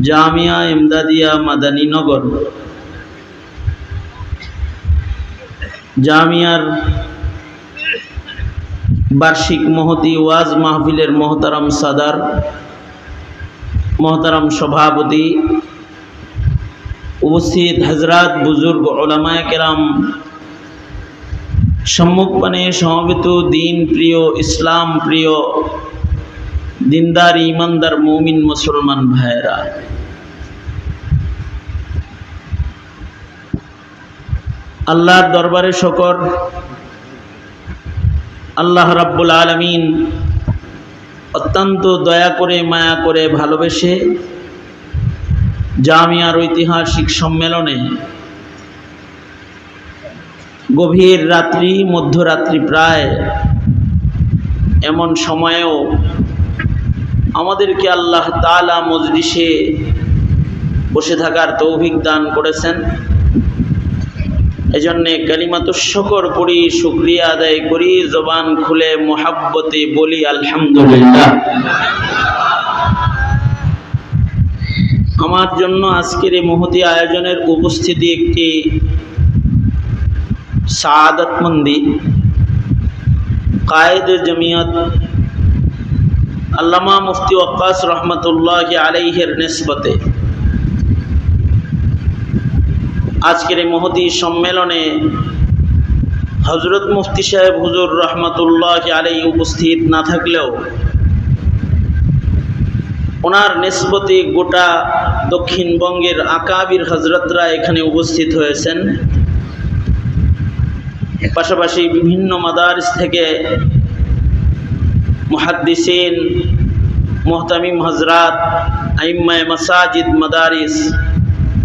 জামিয়া ইমদাদিয়া মাদানীনগর জামিয়ার বার্ষিক মহতি ওয়াজ মাহফিলের মহতারাম সাদার, মহতারাম সভাপতি, উপস্থিত হজরাত বুজুর্গ ওলামায় কেরাম সম্মুখপানে সমবেত দিন প্রিয়, ইসলাম প্রিয় দিনদার ইমানদার মৌমিন, মুসলমান ভাইয়েরা। আল্লাহর দরবারে শকর। আল্লাহ রাব্বুল আলমিন অত্যন্ত দয়া করে, মায়া করে ভালোবেসে জামিয়ার ঐতিহাসিক সম্মেলনে গভীর রাত্রি, মধ্যরাত্রি প্রায় এমন সময়েও আমাদেরকে আল্লাহ তালা মজলিসে বসে থাকার তৌভিক দান করেছেন। এজন্যে কালিমাতুর শকর করি শুক্রিয়া আদায় করি, জবান খুলে মোহাব্বতে বলি, আলহামদুলিল্লাহ। আমার জন্য আজকের এই মহতি আয়োজনের উপস্থিতি একটি সাদতমন্দি। কায়েদ জমিয়ত আল্লামা মুফতি ওয়াক্কাস রহমতুল্লাহ আলাইহের নেসবতে। আজকের এই মহতি সম্মেলনে হজরত মুফতি সাহেব হুজুর রহমতুল্লাহ আলাই উপস্থিত না থাকলেও ওনার নেসবতে গোটা দক্ষিণবঙ্গের আকাবির হজরতরা এখানে উপস্থিত হয়েছেন। পাশাপাশি বিভিন্ন মাদারিস থেকে মুহাদ্দিসিন, মোহতামিম হজরাত আইম্মায় মাসাজিদ, মাদারিস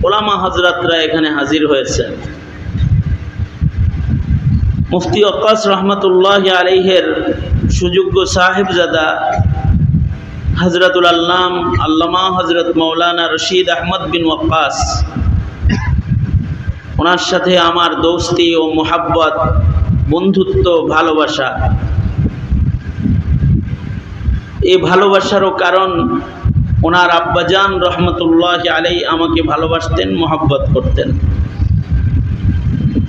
ওলামা হজরতরা এখানে হাজির হয়েছেন মুফতি অক্কাস রহমতুল্লাহ আলাইহের সুযোগ্য সাহেবজাদা হজরতুল আল্লাম, আল্লামা হজরত মৌলানা রশিদ আহমদ বিন ওয়াক্কাস। ওনার সাথে আমার দোস্তি ও মোহাব্বত, বন্ধুত্ব, ভালোবাসা। এই ভালোবাসারও কারণ ওনার আব্বাজান রহমতুল্লাহ আলাই আমাকে ভালোবাসতেন, মোহাব্বত করতেন।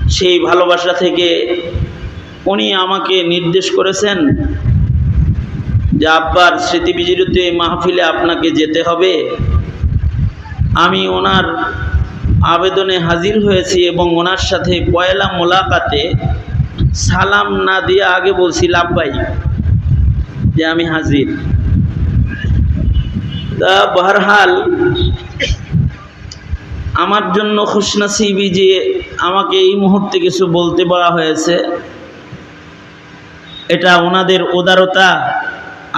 সেই ভালোবাসা থেকে উনি আমাকে নির্দেশ করেছেন যে, আব্বার স্মৃতি বিজড়িত মাহফিলে আপনাকে যেতে হবে। আমি ওনার আবেদনে হাজির হয়েছি এবং ওনার সাথে পয়লা মোলাকাতে সালাম না দিয়ে আগে বলছি, লাভবাই যে আমি হাজির। তা বহরহাল আমার জন্য খুশনাসিবি যে আমাকে এই মুহূর্তে কিছু বলতে বলা হয়েছে, এটা ওনাদের উদারতা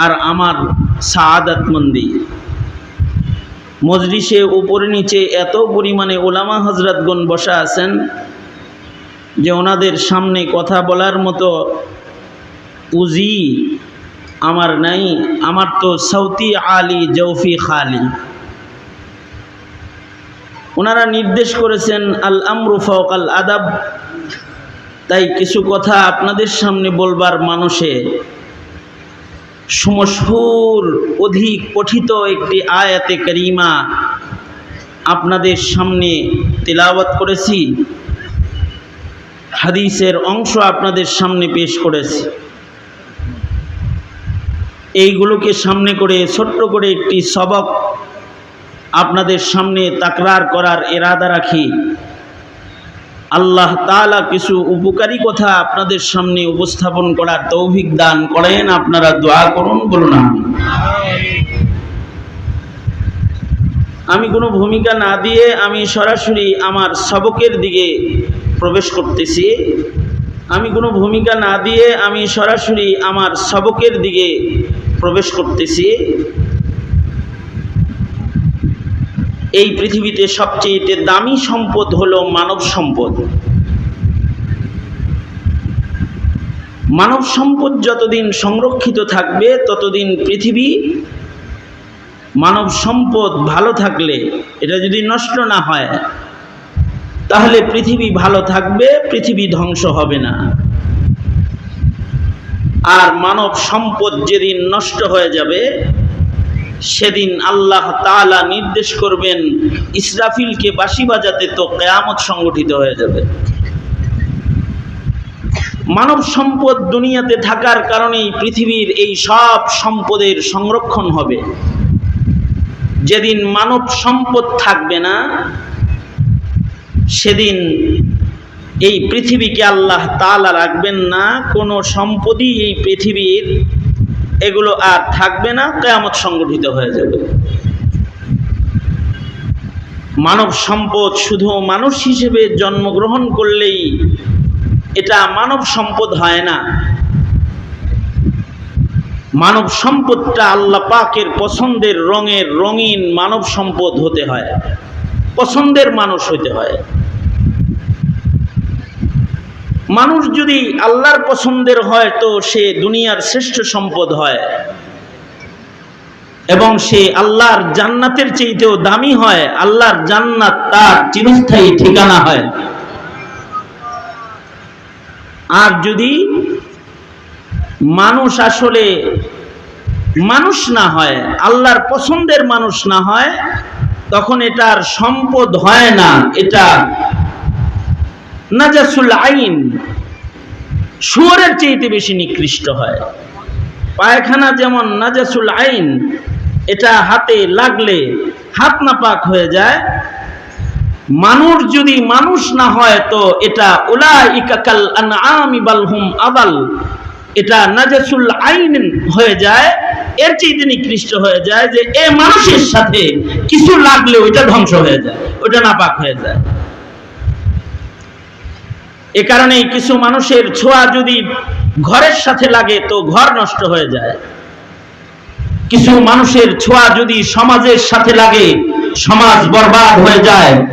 আর আমার সাদাতমন্দি। মজলিসে উপরে নিচে এত পরিমাণে ওলামা হজরতগণ বসা আছেন যে ওনাদের সামনে কথা বলার মতো পুঁজি আমার নাই, আমার তো সৌতি আলী জৌফি খালি। ওনারা নির্দেশ করেছেন, আল আমরু ফকাল আদাব। তাই কিছু কথা আপনাদের সামনে বলবার মানুষে সমসুর অধিক পঠিত একটি আয়াতে করিমা আপনাদের সামনে তেলাওয়াত করেছি। হাদিসের অংশ আপনাদের সামনে পেশ করেছি। এইগুলোকে সামনে করে, ছোট্ট করে একটি সবক আপনাদের সামনে তাকরার করার এরাদা রাখি। আল্লাহ তালা কিছু উপকারী কথা আপনাদের সামনে উপস্থাপন করার তৌভিক দান করেন, আপনারা দোয়া করুন, বলুন আমি কোনো ভূমিকা না দিয়ে আমি সরাসরি আমার সবকের দিকে প্রবেশ করতেছি। আমি কোনো ভূমিকা না দিয়ে আমি সরাসরি আমার সবকের দিকে প্রবেশ করতেছি। এই পৃথিবীতে সবচেয়ে দামি সম্পদ হলো মানব সম্পদ। মানব সম্পদ যতদিন সংরক্ষিত থাকবে, ততদিন পৃথিবী মানব সম্পদ ভালো থাকলে, এটা যদি নষ্ট না হয় তাহলে পৃথিবী ভালো থাকবে, পৃথিবী ধ্বংস হবে না। আর মানব সম্পদ যেদিন নষ্ট হয়ে যাবে, সেদিন আল্লাহ তাআলা নির্দেশ করবেন, ইসরাফিলকে বাঁশি বাজাতে তো কেয়ামত সংগঠিত হয়ে যাবে। মানব সম্পদ দুনিয়াতে থাকার কারণেই পৃথিবীর এই সব সম্পদের সংরক্ষণ হবে। যেদিন মানব সম্পদ থাকবে না সেদিন এই পৃথিবীকে আল্লাহ তাআলা রাখবেন না, কোনো সম্পদই এই পৃথিবীর এগুলো আর থাকবে না, কেয়ামত সংগঠিত হয়ে যাবে। মানব সম্পদ শুধু মানুষ হিসেবে জন্মগ্রহণ করলেই এটা মানব সম্পদ হয় না। মানব সম্পদটা আল্লাহ পাকের পছন্দের রঙের রঙিন মানব সম্পদ হতে হয়, পছন্দের মানুষ হতে হয়। মানুষ যদি আল্লাহর পছন্দের হয় তো সে দুনিয়ার শ্রেষ্ঠ সম্পদ হয়। এবং সে আল্লাহর জান্নাতের চেয়েতেও দামি হয়, আল্লাহর জান্নাত তার চিরস্থায়ী ঠিকানা হয়। আর যদি মানুষ আসলে মানুষ না হয়, আল্লাহর পছন্দের মানুষ না হয়, তখন এটার সম্পদ হয় না, এটা নাজাসুল আইন। শুয়োরের চেয়েতে বেশি নিকৃষ্ট হয়। পায়খানা যেমন নাজাসুল আইন, এটা হাতে লাগলে হাত নাপাক হয়ে যায়। মানুষ যদি মানুষ না হয় তো এটা ইকাকাল আনআমি বালহুম আবাল এটা নাজাসুল আইন হয়ে যায়। এর চেয়ে নিকৃষ্ট হয়ে যায় যে এ মানুষের সাথে কিছু লাগলে ওইটা ধ্বংস হয়ে যায়, ওইটা নাপাক হয়ে যায়। এ কারণেই কিছু মানুষের ছোঁয়া যদি ঘরের সাথে লাগে তো ঘর নষ্ট হয়ে যায়। কিছু মানুষের ছোঁয়া যদি সমাজের সাথে লাগে, সমাজ বরবাদ হয়ে যায়।